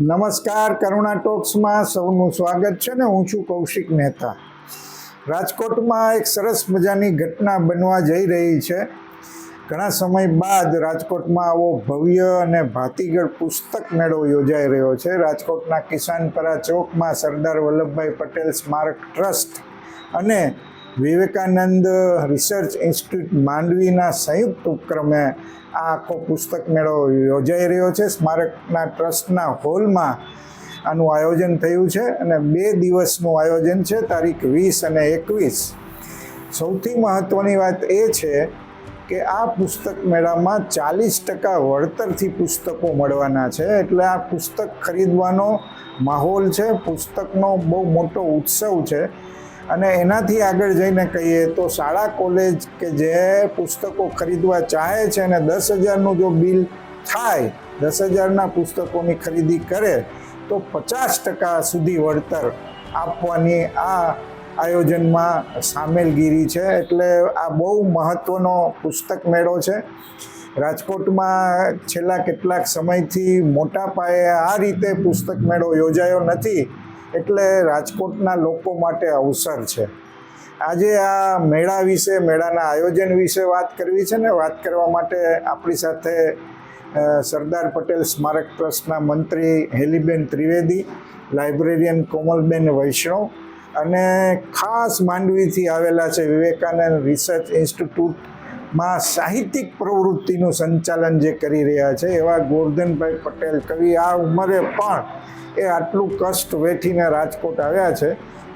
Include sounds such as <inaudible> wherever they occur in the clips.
નમસ્કાર, કરુણા ટોક્સમાં સૌનું સ્વાગત છે ને હું છું કૌશિક મહેતા. રાજકોટમાં એક સરસ મજાની ઘટના બનવા જઈ રહી છે. ઘણા સમય બાદ રાજકોટમાં આવો ભવ્ય અને ભાતીગળ પુસ્તક મેળો યોજાઈ રહ્યો છે. રાજકોટના કિસાનપરા ચોકમાં સરદાર વલ્લભભાઈ પટેલ સ્મારક ટ્રસ્ટ અને વિવેકાનંદ રિસર્ચ ઇન્સ્ટિટ્યૂટ માંડવીના સંયુક્ત ઉપક્રમે આ આખો પુસ્તક મેળો યોજાઈ રહ્યો છે. સ્મારકના ટ્રસ્ટના હોલમાં આનું આયોજન થયું છે અને બે દિવસનું આયોજન છે, તારીખ વીસ અને એકવીસ. સૌથી મહત્ત્વની વાત એ છે કે આ પુસ્તક મેળામાં ચાલીસ ટકા વળતરથી પુસ્તકો મળવાના છે. એટલે આ પુસ્તક ખરીદવાનો માહોલ છે. પુસ્તકનો બહુ મોટો ઉત્સવ છે. અને એનાથી આગળ જઈને કહીએ તો શાળા, કોલેજ કે જે પુસ્તકો ખરીદવા ચાહે છે અને દસ હજારનું જો બિલ થાય, દસ હજારના પુસ્તકોની ખરીદી કરે, તો પચાસ ટકા સુધી વળતર આપવાની આ આયોજનમાં સામેલગીરી છે. એટલે આ બહુ મહત્ત્વનો પુસ્તક મેળો છે. રાજકોટમાં છેલ્લા કેટલાક સમયથી મોટા પાયે આ રીતે પુસ્તક મેળો યોજાયો નથી. એટલે રાજકોટના લોકો માટે અવસર છે. આજે આ મેળા વિશે, મેળાના આયોજન વિશે વાત કરવી છે ને, વાત કરવા માટે આપણી સાથે સરદાર પટેલ સ્મારક ટ્રસ્ટના મંત્રી હેલીબેન ત્રિવેદી, લાઇબ્રેરિયન કોમલબેન વૈષ્ણવ અને ખાસ માંડવીથી આવેલા છે વિવેકાનંદ રિસર્ચ ઇન્સ્ટિટ્યૂટમાં સાહિત્યિક પ્રવૃત્તિનું સંચાલન જે કરી રહ્યા છે એવા ગોરધનભાઈ પટેલ. કવિ, આ ઉંમરે પણ એ આટલું કષ્ટ વેઠીને રાજકોટ આવ્યા છે,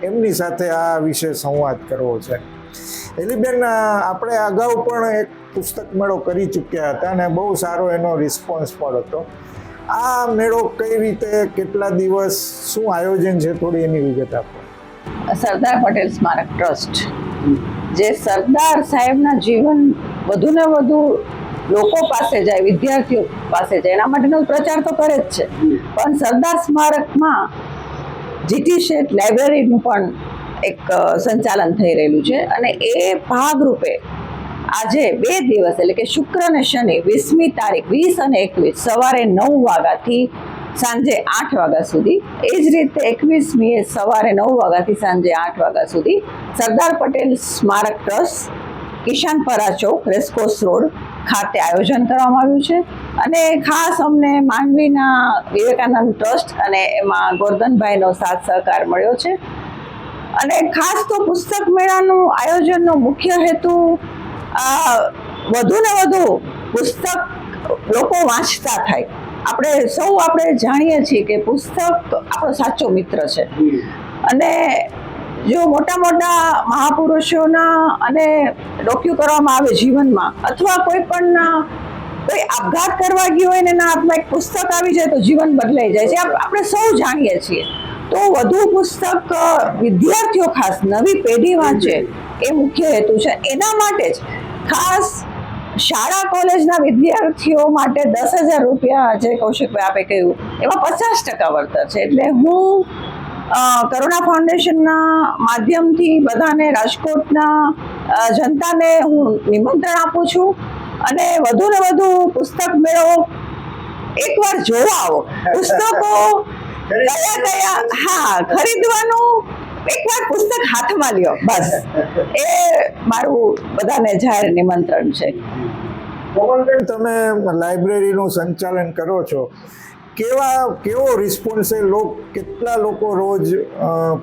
એમની સાથે આ વિશે સંવાદ કરવો છે. એલીબેન આપણે અગાઉ પણ એક પુસ્તક મેળો કરી ચૂક્યા હતા અને બહુ સારો એનો રિસ્પોન્સ પણ હતો. આ મેળો કઈ રીતે, કેટલા દિવસ, શું આયોજન છે થોડી એની વિગત આપો. સરદાર પટેલ સ્મારક ટ્રસ્ટ. જે સરદાર સાહેબના જીવન વધુ ને વધુ લોકો પાસે જાય, વિદ્યાર્થીઓ પાસે જાય. એના માટેનો પ્રચાર તો કરે જ છે. પણ સરદાર સ્મારકમાં જીટી શેઠ લાઇબ્રેરીનું પણ એક સંચાલન થઈ રહેલું છે. અને એ ભાગરૂપે આજે બે દિવસ, એટલે કે શુક્ર અને શનિ, વીસમી તારીખ, વીસ અને એકવીસ, સવારે નવ વાગ્યાથી સાંજે આઠ વાગ્યા સુધી. એ જ રીતે એકવીસમીએ સવારે નવ વાગ્યાથી સાંજે આઠ વાગ્યા સુધી સરદાર પટેલ સ્મારક trust Kishanpara Chowk racecourse road ખાતે આયોજન કરવામાં આવ્યું છે. અને ખાસ અમને માંડવીના વિવેકાનંદ ટ્રસ્ટ અને એમાં ગોરધનભાઈનો સાથ સહકાર મળ્યો છે. અને ખાસ તો પુસ્તક મેળાનું આયોજનનો મુખ્ય હેતુ વધુ ને વધુ પુસ્તક લોકો વાંચતા થાય. આપણે સૌ આપણે જાણીએ છીએ કે પુસ્તક આપણો સાચો મિત્ર છે. અને જો મોટા મોટા મહાપુરુષોના અને ડોક્યુ કરવામાં આવે જીવનમાં, અથવા કોઈ પણ કોઈ આપઘાત કરવા ગયો હોય એના હાથમાં એક પુસ્તક આવી જાય તો જીવન બદલાઈ જાય છે. આપણે સૌ જાણીએ છીએ. તો વધુ પુસ્તક વિદ્યાર્થીઓ ખાસ, નવી પેઢી વાંચે એ મુખ્ય હેતુ છે. એના માટે જ ખાસ શાળા કોલેજના વિદ્યાર્થીઓ માટે દસ હજાર રૂપિયા જે કૌશિકભાઈ આપે કહ્યું, એમાં પચાસ ટકા વળતર છે. એટલે હું કરુણા ફાઉન્ડેશનના માધ્યમથી બધાને, રાજકોટના જનતાને હું નિમંત્રણ આપું છું. અને વધુ ને વધુ પુસ્તક મેળો એકવાર જોવા આવો. પુસ્તકો કયા કયા, હા, ખરીદવાનું, એકવાર પુસ્તક હાથમાં લ્યો, બસ. એ મારું બધાને જાહેર નિમંત્રણ છે. તમે લાઇબ્રેરીનું સંચાલન કરો છો. કેવા, કેવો રિસ્પોન્સ છે? લોક, કેટલા લોકો રોજ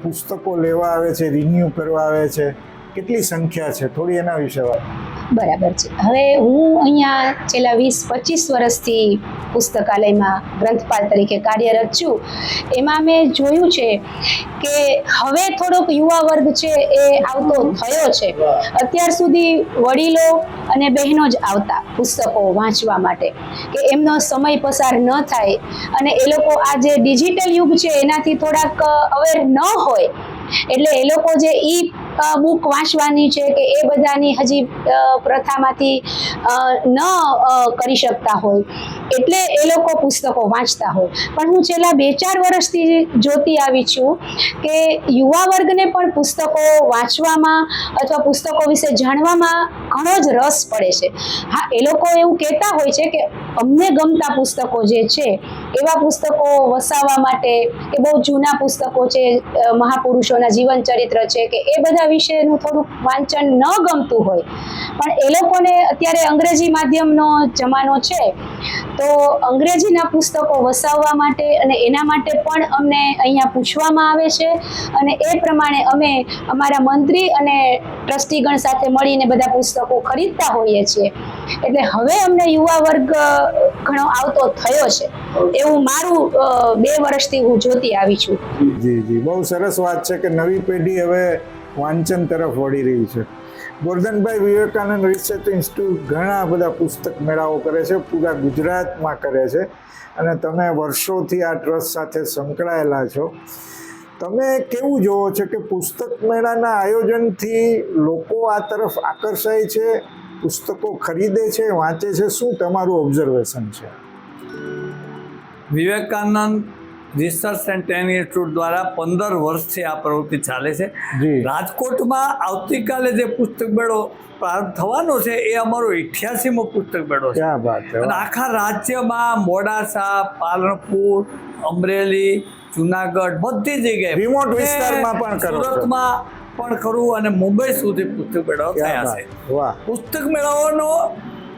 પુસ્તકો લેવા આવે છે રિન્યૂ કરવા આવે છે? કેટલી સંખ્યા છે? થોડી એના વિશે વાત બરાબર છે. હવે હું અહીંયા છેલ્લા વીસ, પચીસ વર્ષથી પુસ્તકાલયમાં ગ્રંથપાલ તરીકે કાર્યરત છું. એમાં મેં જોયું છે કે હવે થોડોક યુવા વર્ગ છે એ આવતો થયો છે. અત્યાર સુધી વડીલો અને બહેનો જ આવતા પુસ્તકો વાંચવા માટે, કે એમનો સમય પસાર ન થાય અને એ લોકો આ જે ડિજિટલ યુગ છે એનાથી થોડાક અવેર ન હોય. એટલે એ લોકો જે ઈ બુક વાંચવાની છે કે એ બધાની હજી પ્રથામાંથી ન કરી શકતા હોય. એટલે એ લોકો પુસ્તકો વાંચતા હોય. પણ હું છેલ્લા બે ચાર વર્ષથી જોતી આવી છું કે યુવા વર્ગને પણ પુસ્તકો વાંચવામાં અથવા પુસ્તકો વિશે જાણવામાં ઘણો જ રસ પડે છે. હા, એ લોકો એવું કહેતા હોય છે કે અમને ગમતા પુસ્તકો જે છે એવા પુસ્તકો વસાવવા માટે કે બહુ જૂના પુસ્તકો છે મહાપુરુષોના જીવન ચરિત્ર છે કે એ બધા વિશેનું થોડુંક વાંચન ન ગમતું હોય. પણ એ લોકોને અત્યારે અંગ્રેજી માધ્યમનો જમાનો છે તો અંગ્રેજીના પુસ્તકો વસાવવા માટે અને એના માટે પણ અમને અહીંયા પૂછવામાં આવે છે. અને એ પ્રમાણે અમે અમારા મંત્રી અને ટ્રસ્ટીગણ સાથે મળીને બધા પુસ્તકો ખરીદતા હોઈએ છીએ. એટલે હવે અમને યુવા વર્ગ ઘણો આવતો થયો છે. એવું મારું બે વર્ષથી હું જોતી આવી છું. જી જી. બહુ સરસ વાત છે કે નવી પેઢી હવે વાંચન તરફ વળી રહી છે. ગોરધનભાઈ વિવેકાનંદ રિસર્ચ ઇન્સ્ટિટ્યૂટ ઘણા બધા પુસ્તક મેળાઓ કરે છે, પૂરા ગુજરાતમાં કરે છે અને તમે વર્ષોથી આ ટ્રસ્ટ સાથે સંકળાયેલા છો. તમે કેવું જોવો છો કે પુસ્તક મેળાના આયોજનથી લોકો આ તરફ આકર્ષાય છે, પુસ્તકો ખરીદે છે, વાંચે છે? શું તમારું ઓબ્ઝર્વેશન છે? Vivekananda research and training institute દ્વારા પંદર વર્ષથી આ પ્રવૃત્તિ ચાલે છે. રાજકોટમાં આવતીકાલે જે પુસ્તક મેળો પ્રારંભ થવાનો છે એ અમારો ઇઠ્યાસીમો પુસ્તક મેળો છે. અને આખા રાજ્યમાં મોડાસા પાલનપુર અમરેલી જુનાગઢ બધી જગ્યાએ રિમોટ વિસ્તારમાં પણ સુરતમાં પણ ખરું અને મુંબઈ સુધી પુસ્તક મેળાઓ થયા છે. પુસ્તક મેળાઓનો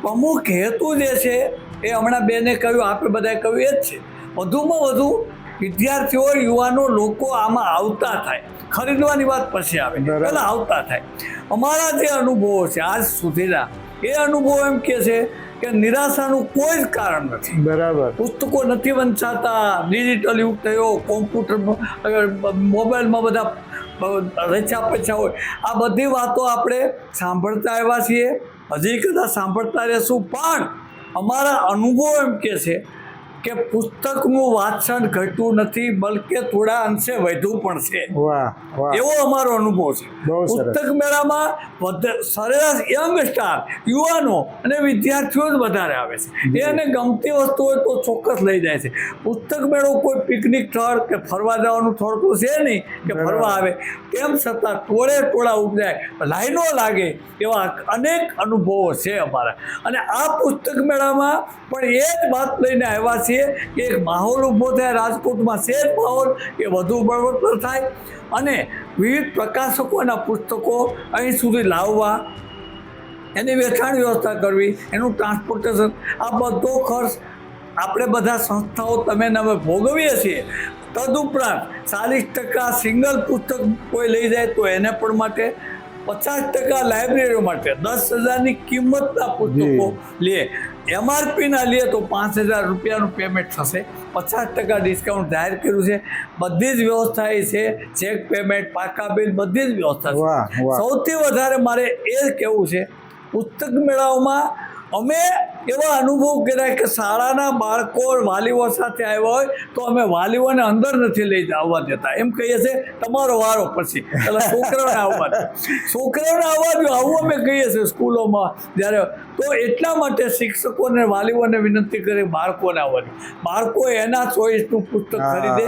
પ્રમુખ હેતુ જે છે એ હમણાં બેને કહ્યું આપણે બધાએ કહ્યું એ જ છે. વધુમાં વધુ વિદ્યાર્થીઓ યુવાનો લોકો આમાં આવતા થાય. ખરીદવાની વાત પછી આવે. પહેલાં આવતા થાય. અમારા જે અનુભવો છે આજ સુધીના એ અનુભવો એમ કે છે કે નિરાશાનું કોઈ જ કારણ નથી. બરાબર. પુસ્તકો નથી વંચાતા ડિજિટલ યુગ થયો કોમ્પ્યુટર મોબાઈલમાં બધા રચા પચા હોય. આ બધી વાતો આપણે સાંભળતા આવ્યા છીએ. હજી કદાચ સાંભળતા રહેશું પણ અમારા અનુભવો એમ કે છે કે પુસ્તકનું વાંચન ઘટ્યું નથી બલકે થોડા અંશે વધ્યું પણ છે. એવો અમારો અનુભવ છે. પુસ્તક મેળામાં સરેરાશ યંગ સ્ટાર યુવાનો અને વિદ્યાર્થીઓ જ વધારે આવે છે. એને ગમતી વસ્તુ હોય તો ચોક્કસ લઈ જાય છે. પુસ્તક મેળો કોઈ પિકનિક સ્થળ કે ફરવા જવાનું સ્થળ તો છે નહીં કે ફરવા આવે તેમ છતાં ટોળે ટોળા ઉપજાય લાઈનો લાગે એવા અનેક અનુભવો છે અમારા. અને આ પુસ્તક મેળામાં પણ એ જ વાત લઈને આવ્યા છીએ કે એક માહોલ ઊભો થાય રાજકોટમાં છે જ માહોલ એ વધુ બળવત્તર થાય અને વિવિધ પ્રકાશકોના પુસ્તકો અહીં સુધી લાવવા એની વેચાણ વ્યવસ્થા કરવી એનું ટ્રાન્સપોર્ટેશન આ બધો ખર્ચ આપણે બધા સંસ્થાઓ તમે અમે ભોગવીએ છીએ. તદુપરાંત ચાલીસ ટકા સિંગલ પુસ્તક કોઈ લઈ જાય તો એને પણ માટે પચાસ ટકા લાઇબ્રેરીઓ માટે દસ હજારની કિંમતના પુસ્તકો લે. એમઆરપીના લઈએ તો પાંચ હજાર રૂપિયાનું પેમેન્ટ થશે. પચાસ ટકા ડિસ્કાઉન્ટ જાહેર કર્યું છે. બધી જ વ્યવસ્થા એ છે. ચેક પેમેન્ટ પાકા બિલ બધી જ વ્યવસ્થા છે. સૌથી વધારે મારે એ કહેવું છે. પુસ્તક મેળાઓમાં અમે એવા અનુભવ કર્યા કે શાળાના બાળકો વાલીઓ સાથે આવ્યા હોય તો અમે વાલીઓને અંદર નથી લઈ આવવા દેતા. એમ કહીએ છીએ તમારો વારો પછી. એટલે છોકરાઓને આવવા છોકરાઓને આવવા દો આવું અમે કહીએ છીએ સ્કૂલોમાં જ્યારે. તો એટલા માટે શિક્ષકોને વાલીઓને વિનંતી કરી બાળકોને આવવાની બાળકો એના ચોઈસનું પુસ્તક ખરીદે.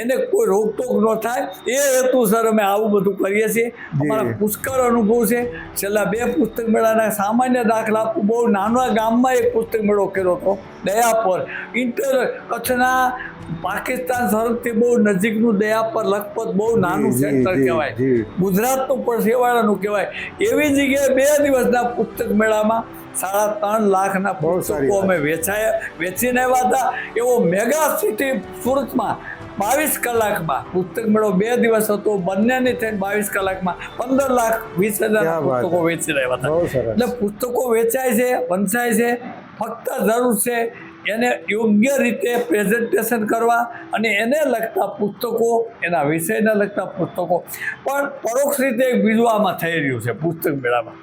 એને કોઈ રોકટોક ન થાય. એ હેતુસર અમે આવું બધું કરીએ છીએ. અમારા પુષ્કળ અનુભવ છે. છેલ્લા બે પુસ્તક મેળાના સામાન્ય દાખલા આપું. બહુ નાના ગામમાં એક પુસ્તક મેળો કર્યો હતો દયાપર ઇન્ટર કચ્છના પાકિસ્તાન સરહદથી બહુ નજીકનું દયાપર લખપત બહુ નાનું સેન્ટર કહેવાય. ગુજરાતનું પણ સેવાળાનું કહેવાય. એવી જગ્યાએ બે દિવસના પુસ્તક મેળામાં સાડા ત્રણ લાખના પુસ્તકો અમે વેચાયા. વેચીને આવ્યા હતા. એવો મેગા સિટી સુરતમાં બાવીસ કલાકમાં. પુસ્તક મેળો બે દિવસ હતો બંનેની થઈને બાવીસ કલાકમાં પંદર લાખ વીસ હજાર પુસ્તકો વેચી રહ્યા હતા. એટલે પુસ્તકો વેચાય છે વંચાય છે ફક્ત જરૂર છે એને યોગ્ય રીતે પ્રેઝન્ટેશન કરવા અને એને લગતા પુસ્તકો એના વિષયને લગતા પુસ્તકો. પણ પરોક્ષ રીતે એક બીજું આમાં થઈ રહ્યું છે પુસ્તક મેળામાં.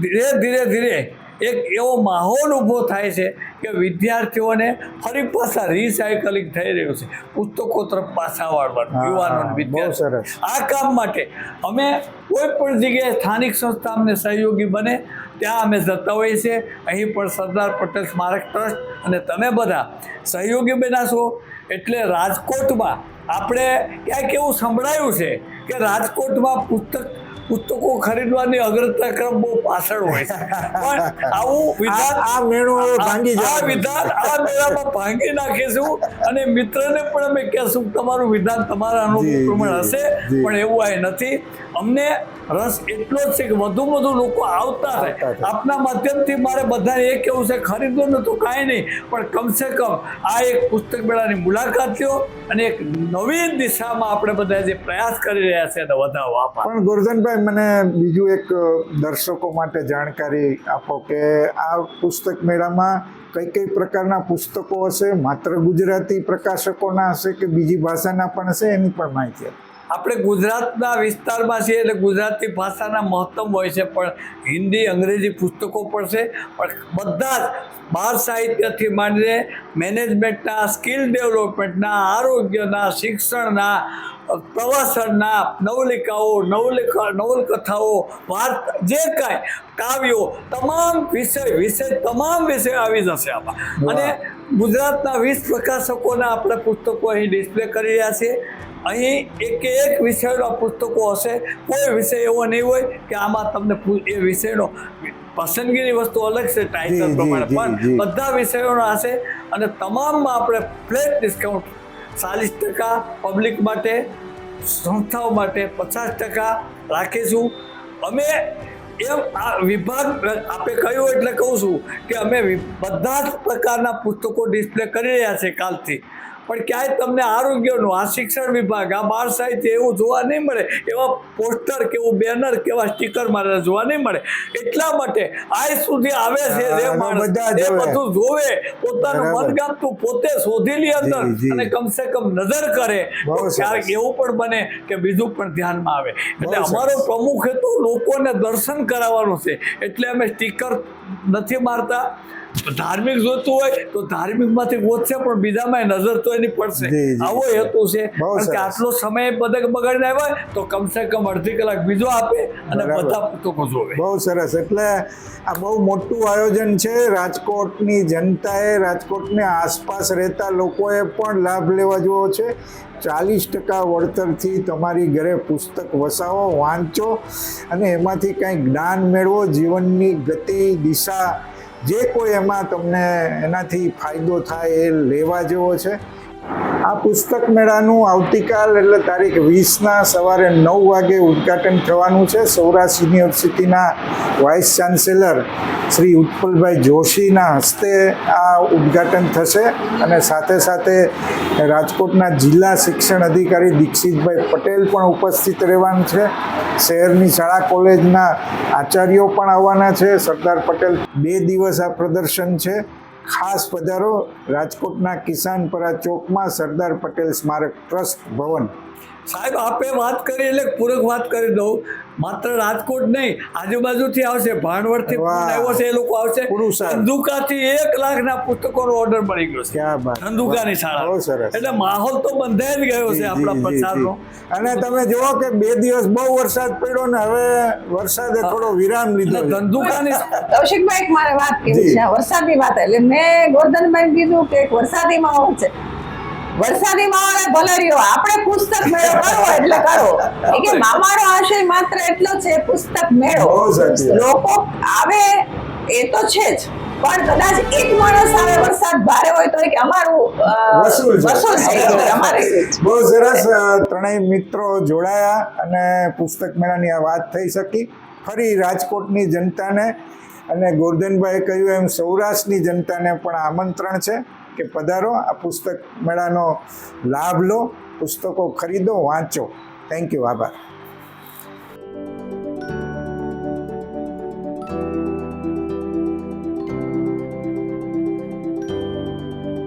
ધીરે ધીરે ધીરે એક એવો માહોલ ઊભો થાય છે કે વિદ્યાર્થીઓને ફરી પાછા રિસાયકલિંગ થઈ રહ્યું છે. પુસ્તકો તરફ પાછા વાળવાનું યુવાનો વિદ્યાર્થીઓ. આ કામ માટે અમે કોઈ પણ જગ્યાએ સ્થાનિક સંસ્થા અમને સહયોગી બને ત્યાં અમે જતા હોઈએ છીએ. અહીં પણ સરદાર પટેલ સ્મારક ટ્રસ્ટ અને તમે બધા સહયોગી બનાશો એટલે રાજકોટમાં આપણે ક્યાંક એવું સંભળાયું છે કે રાજકોટમાં પુસ્તક પુસ્તકો ખરીદવાની અગ્રતા ક્રમ બહુ પાછળ હોય છે. પણ આવું વિધાન આ મેળો ભાંગી ભાંગી આ વિધાન આ મેળામાં ભાંગી નાખીશું અને મિત્રને પણ અમે કહેશું તમારું વિધાન તમારા અનુભવ પ્રમાણે હશે. પણ એવું આ નથી. અમને રસ એટલો જ છે કે વધુ વધુ લોકો આવતા રહે. આપના માધ્યમથી મારે બધાને એ કેવું છે ખરીદો ન તો કાંઈ નહીં પણ કમસે કમ આ એક પુસ્તક મેળાની મુલાકાત લો અને એક નવીન દિશામાં આપણે બધા જે પ્રયાસ કરી રહ્યા છે એને વધાવવા પણ ગુરધનભાઈ મને બીજું એક દર્શકો માટે જાણકારી આપો કે આ પુસ્તક મેળામાં કઈ કઈ પ્રકારના પુસ્તકો હશે? માત્ર ગુજરાતી પ્રકાશકોના હશે કે બીજી ભાષાના પણ હશે? એની પણ માહિતી આપો. આપણે ગુજરાતના વિસ્તારમાં છીએ એટલે ગુજરાતી ભાષાના મહત્તમ હોય છે પણ હિન્દી અંગ્રેજી પુસ્તકો પણ છે પણ બધા જ બાળ સાહિત્યથી માંડીને મેનેજમેન્ટના સ્કિલ ડેવલપમેન્ટના આરોગ્યના શિક્ષણના પ્રવાસનના નવલિકાઓ નવલિક નવલકથાઓ વાત જે કાંઈ કાવ્યો તમામ વિષય વિષય તમામ વિષય આવી જશે આમાં. અને ગુજરાતના વીસ પ્રકાશકોના આપણે પુસ્તકો અહીં ડિસ્પ્લે કરી રહ્યા છીએ. અહીં એક એક વિષયના પુસ્તકો હશે. કોઈ વિષય એવો નહીં હોય કે આમાં તમને એ વિષયનો પસંદગીની વસ્તુ અલગ છે ટાઇટલ પ્રમાણે. પણ બધા વિષયોના હશે અને તમામમાં આપણે ફ્લેટ ડિસ્કાઉન્ટ ચાલીસ ટકા પબ્લિક માટે સંસ્થાઓ માટે પચાસ ટકા રાખીશું. અમે એમ આ વિભાગ આપે કહ્યું એટલે કહું છું કે અમે બધા જ પ્રકારના પુસ્તકો ડિસ્પ્લે કરી રહ્યા છે કાલથી. પણ ક્યાંય તમને આરોગ્યનું આ શિક્ષણ વિભાગ આ બાળ સાહિત્ય એવું જોવા નહીં મળે એવા પોસ્ટર કે એવું બેનર કેવા સ્ટીકર મારે જોવા નહીં મળે. એટલા માટે આજ સુધી આવે છે જે માણસ એ બધું જોવે પોતાનું મનગમતું પોતે શોધી લે અંદર. અને કમસે કમ નજર કરે. તો ક્યારેક એવું પણ બને કે બીજું પણ ધ્યાનમાં આવે. એટલે અમારો પ્રમુખ હેતુ લોકોને દર્શન કરાવવાનું છે. એટલે અમે સ્ટીકર નથી મારતા. ધાર્મિક જોતું હોય તો ધાર્મિકમાંથી ગોતશે પણ બીજામાં નજર તો એની પડશે. આવો હેતુ છે. કે આટલો સમય બધા બગાડીને આવ્યા તો કમસે કમ અડધી કલાક બીજો આપે અને બધા પુસ્તકો જોવે. બહુ સરસ. એટલે આ બહુ મોટું આયોજન છે. રાજકોટની જનતાએ રાજકોટની આસપાસ રહેતા લોકોએ પણ લાભ લેવા જેવો છે. ચાલીસ ટકા વળતરથી તમારી ઘરે પુસ્તક વસાવો વાંચો અને એમાંથી કંઈ જ્ઞાન મેળવો. જીવનની ગતિ દિશા જે કોઈ એમાં તમને એનાથી ફાયદો થાય એ લેવા જેવો છે. આ પુસ્તક મેળાનું આવતીકાલ, એટલે તારીખ વીસના સવારે નવ વાગે ઉદ્ઘાટન થવાનું છે. સૌરાષ્ટ્ર યુનિવર્સિટીના વાઇસ ચાન્સેલર શ્રી ઉત્પલભાઈ જોશીના હસ્તે આ ઉદ્ઘાટન થશે અને સાથે સાથે રાજકોટના જિલ્લા શિક્ષણ અધિકારી દીક્ષિતભાઈ પટેલ પણ ઉપસ્થિત રહેવાનું છે. શહેરની શાળા, કોલેજના આચાર્યો પણ આવવાના છે. સરદાર પટેલ, બે દિવસ આ પ્રદર્શન છે. ખાસ પધારો રાજકોટના કિસાનપરા ચોકમાં સરદાર પટેલ સ્મારક ટ્રસ્ટ ભવન. સાહેબ આપે વાત કરી એટલે પૂરક વાત કરી દઉં. માત્ર રાજકોટ નહીં આજુબાજુથી આવશે. ભાણવડથી આવ્યો છે એ લોકો આવશે. ધંધુકાથી એક લાખના પુસ્તકોનો ઓર્ડર મળી ગયો છે. ધંધુકાની શાળા. એટલે માહોલ તો બંધાઈ જ ગયો છે આપણા પ્રચારનો અને તમે જુઓ કે બે દિવસ બહુ વરસાદ પડ્યો ને હવે વરસાદે થોડો વિરામ લીધો. ધંધુકાની <laughs> કૌશિકભાઈ મારે વાત કરી કેવી છે? વરસાદની વાત. એટલે મેં ગોરધનભાઈ કીધું કે વરસાદી માહોલ છે. વરસાદી માવાને ભલે રહ્યો આપણે પુસ્તક મેળો કરવો એટલે કરો. કે મામાનો આશય માત્ર એટલો છે પુસ્તક મેળો. લોકો આવે એ તો છે જ. પણ કદાચ એક માણસ આવે વરસાદ ભારે હોય તો કે અમારું વસૂલ છે. અમારે બહુ સરસ ત્રણેય મિત્રો જોડાયા અને પુસ્તક મેળાની આ વાત થઈ શકી. ફરી રાજકોટની જનતાને અને ગોરધનભાઈ કહ્યું એમ સૌરાષ્ટ્રની જનતાને પણ આમંત્રણ છે. કે પધારો આ પુસ્તક મેળાનો લાભ લો પુસ્તકો ખરીદો વાંચો. થેન્ક યુ આભાર.